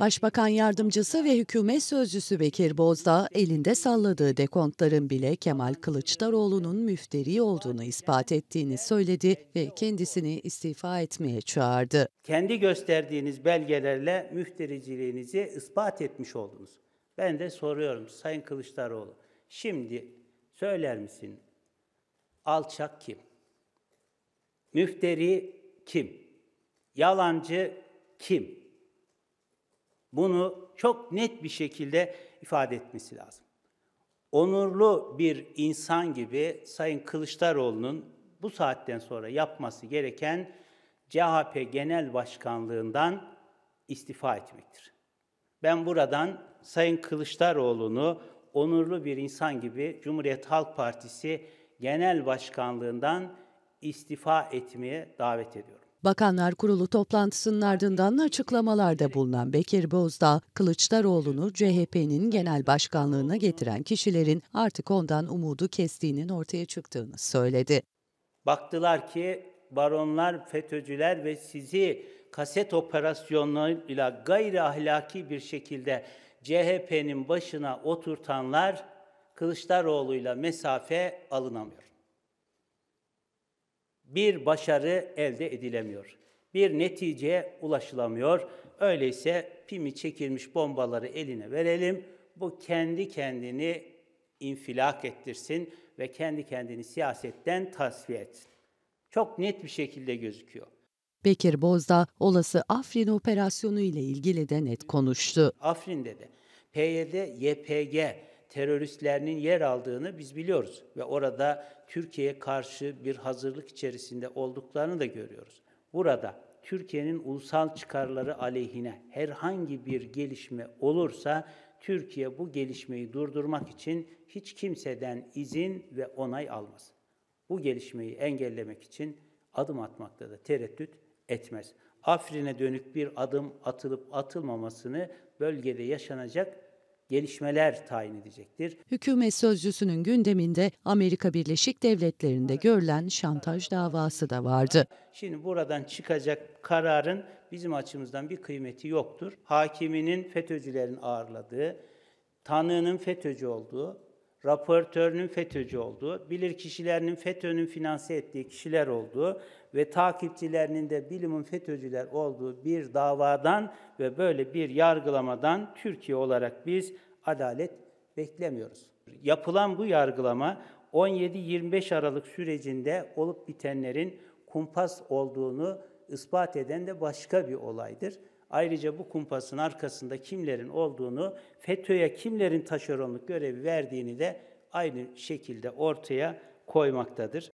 Başbakan yardımcısı ve hükümet sözcüsü Bekir Bozdağ elinde salladığı dekontların bile Kemal Kılıçdaroğlu'nun müfteri olduğunu ispat ettiğini söyledi ve kendisini istifa etmeye çağırdı. Kendi gösterdiğiniz belgelerle müftericiliğinizi ispat etmiş oldunuz. Ben de soruyorum Sayın Kılıçdaroğlu. Şimdi söyler misin? Alçak kim? Müfteri kim? Yalancı kim? Bunu çok net bir şekilde ifade etmesi lazım. Onurlu bir insan gibi Sayın Kılıçdaroğlu'nun bu saatten sonra yapması gereken CHP Genel Başkanlığından istifa etmektir. Ben buradan Sayın Kılıçdaroğlu'nu onurlu bir insan gibi Cumhuriyet Halk Partisi Genel Başkanlığından istifa etmeye davet ediyorum. Bakanlar Kurulu toplantısının ardından açıklamalarda bulunan Bekir Bozdağ, Kılıçdaroğlu'nu CHP'nin genel başkanlığına getiren kişilerin artık ondan umudu kestiğinin ortaya çıktığını söyledi. Baktılar ki baronlar, FETÖ'cüler ve sizi kaset operasyonlarıyla gayri ahlaki bir şekilde CHP'nin başına oturtanlar Kılıçdaroğlu'yla mesafe alınamıyor. Bir başarı elde edilemiyor. Bir neticeye ulaşılamıyor. Öyleyse pimi çekilmiş bombaları eline verelim. Bu kendi kendini infilak ettirsin ve kendi kendini siyasetten tasfiye etsin. Çok net bir şekilde gözüküyor. Bekir Bozdağ, olası Afrin operasyonu ile ilgili de net konuştu. Afrin'de de PYD, YPG teröristlerinin yer aldığını biz biliyoruz ve orada Türkiye'ye karşı bir hazırlık içerisinde olduklarını da görüyoruz. Burada Türkiye'nin ulusal çıkarları aleyhine herhangi bir gelişme olursa Türkiye bu gelişmeyi durdurmak için hiç kimseden izin ve onay almaz. Bu gelişmeyi engellemek için adım atmakta da tereddüt etmez. Afrin'e dönük bir adım atılıp atılmamasını bölgede yaşanacak gelişmeler tayin edecektir. Hükümet sözcüsünün gündeminde Amerika Birleşik Devletleri'nde görülen şantaj davası da vardı. Şimdi buradan çıkacak kararın bizim açımızdan bir kıymeti yoktur. Hakiminin FETÖ'cülerin ağırladığı, tanığının FETÖ'cü olduğu, raportörünün FETÖ'cü olduğu, bilirkişilerinin FETÖ'nün finanse ettiği kişiler olduğu ve takipçilerinin de bilimin FETÖ'cüler olduğu bir davadan ve böyle bir yargılamadan Türkiye olarak biz adalet beklemiyoruz. Yapılan bu yargılama 17-25 Aralık sürecinde olup bitenlerin kumpas olduğunu ispat eden de başka bir olaydır. Ayrıca bu kumpasın arkasında kimlerin olduğunu, FETÖ'ye kimlerin taşeronluk görevi verdiğini de aynı şekilde ortaya koymaktadır.